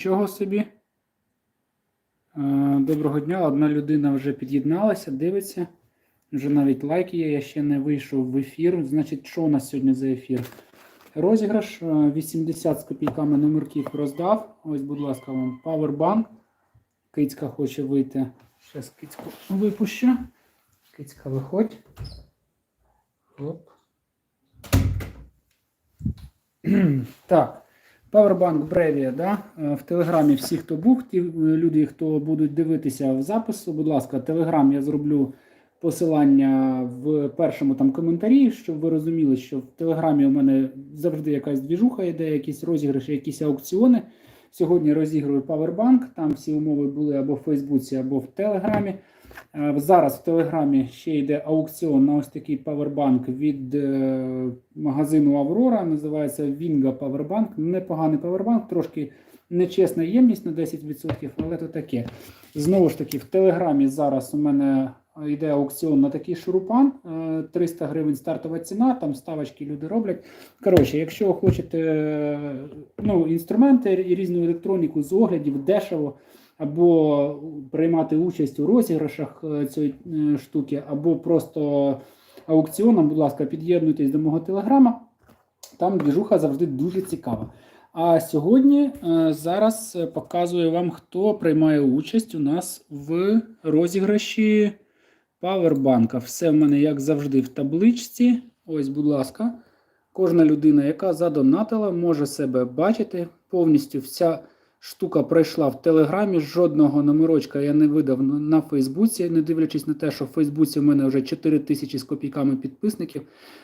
Нічого собі. Е, Доброго дня. Одна людина вже під'єдналася, дивиться. Вже навіть лайк є, я ще не вийшов в ефір. Значить, що у нас сьогодні за ефір? Розіграш е, 80 з копійками номерків роздав. Ось, будь ласка, вам Powerbank. Кицька хоче вийти. Зараз кицьку випущу. Кицька виходь. Оп. Так. Powerbank Brevia, да? Е, в Телеграмі всі, хто був, ті е, люди, хто будуть дивитися в запису, будь ласка, Телеграм я зроблю посилання в першому там коментарі, щоб ви розуміли, що в Телеграмі у мене завжди якась двіжуха йде, якісь розіграші, якісь аукціони. Сьогодні розігрую Powerbank, там всі умови були або в Фейсбуці, або в Телеграмі. Е, Зараз в Телеграмі ще йде аукціон на ось такий Powerbank від е, магазину Аврора. Називається Vinga Powerbank. Непоганий Powerbank, трошки нечесна ємність на 10%, але то таке. Знову ж таки, в Телеграмі зараз у мене йде аукціон на такий шурупан. е, 300 гривень стартова ціна, там ставочки люди роблять. Коротше, якщо хочете е, ну, інструменти і різну електроніку з оглядів, дешево або приймати участь у розіграшах е, цієї е, штуки, або просто аукціоном, будь ласка, під'єднуйтесь до мого телеграма. Там двіжуха завжди дуже цікава. А сьогодні е, зараз е, показую вам, хто приймає участь у нас в розіграші павербанка. Все в мене, як завжди, в табличці. Ось, будь ласка, кожна людина, яка задонатила, може себе бачити. Повністю вся штука пройшла в Телеграмі. Жодного номерочка я не видав на- Фейсбуці, не дивлячись на те, що в Фейсбуці в мене вже 4 тисячі з копійками підписників.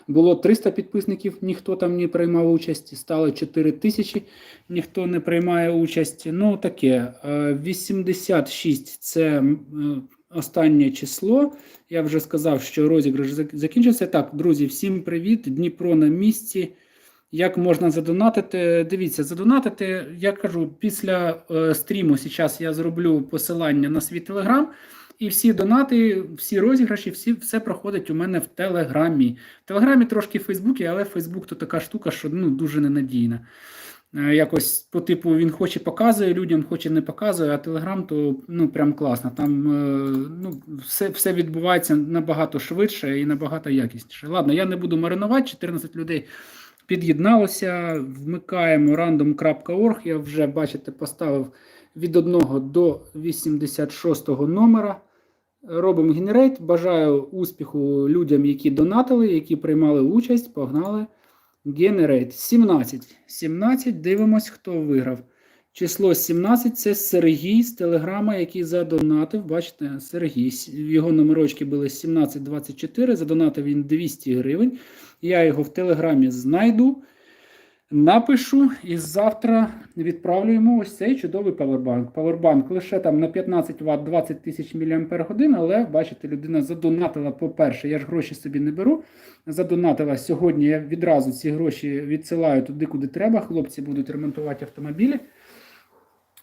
Було 300 підписників, ніхто там не приймав участь. Стало 4 тисячі, ніхто не приймає участь. Ну таке. е, 86 це м, е, останнє число. Я вже сказав, що розіграш закінчився. Так, друзі, всім привіт. Дніпро на місці. Як можна задонатити? Дивіться, задонатити, я кажу, після е, стріму зараз я зроблю посилання на свій телеграм, і всі донати, всі розіграші, всі, все проходить у мене в Телеграмі. В Телеграмі трошки в Фейсбуці, але Фейсбук то така штука, що ну, дуже ненадійна. Е, Якось по типу він хоче показує людям, хоче не показує, а Телеграм то ну прям класно. Там е, ну, все, все відбувається набагато швидше і набагато якісніше. Ладно, я не буду маринувати, 14 людей під'єдналося. Вмикаємо random.org. Я вже, бачите, поставив від 1 до 86 номера. Робимо генерейт. Бажаю успіху людям, які донатили, які приймали участь. Погнали. Генерейт. 17. 17. Дивимось, хто виграв. Число 17 це Сергій з Телеграма, який задонатив. Бачите, Сергій. Його номерочки були 1724. Задонатив він 200 гривень. Я його в Телеграмі знайду, напишу і завтра відправлю йому ось цей чудовий павербанк. Павербанк лише там на 15 Вт 20 тисяч мАч, але бачите, людина задонатила, по-перше, я ж гроші собі не беру. Задонатила сьогодні. Я відразу ці гроші відсилаю туди, куди треба. Хлопці будуть ремонтувати автомобілі.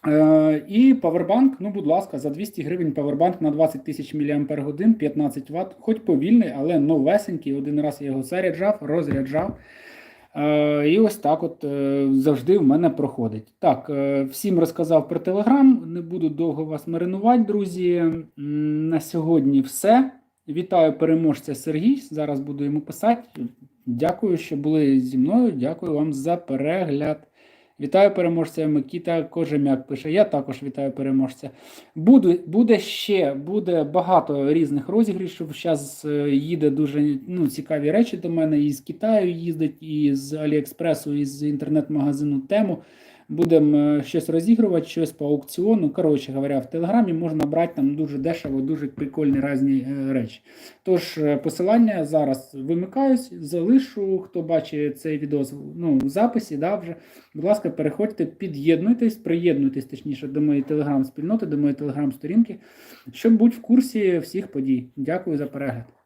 Е, і павербанк, ну, будь ласка, за 200 гривень павербанк на 20 тисяч мАч, 15 Вт, хоч повільний, але новесенький. Один раз я його заряджав, розряджав. Е, і ось так от е, завжди в мене проходить. Так, е, всім розказав про Телеграм. Не буду довго вас маринувати, друзі. На сьогодні все. Вітаю переможця Сергій. Зараз буду йому писати. Дякую, що були зі мною. Дякую вам за перегляд. Вітаю переможця Микіта Кожем'як пише. Я також вітаю переможця. Буду, буде ще буде багато різних розігрішів. Зараз їде дуже ну, цікаві речі до мене. І з Китаю їздить, і з Аліекспресу, і з інтернет-магазину Тему. Будемо е, щось розігрувати, щось по аукціону. Коротше говоря, в Телеграмі можна брати там дуже дешево, дуже прикольні різні е, речі. Тож е, посилання зараз вимикаюсь, залишу, хто бачить цей відео ну, в записі, да, вже. Будь ласка, переходьте, під'єднуйтесь, приєднуйтесь точніше до моєї телеграм-спільноти, до моєї телеграм-сторінки, щоб бути в курсі всіх подій. Дякую за перегляд.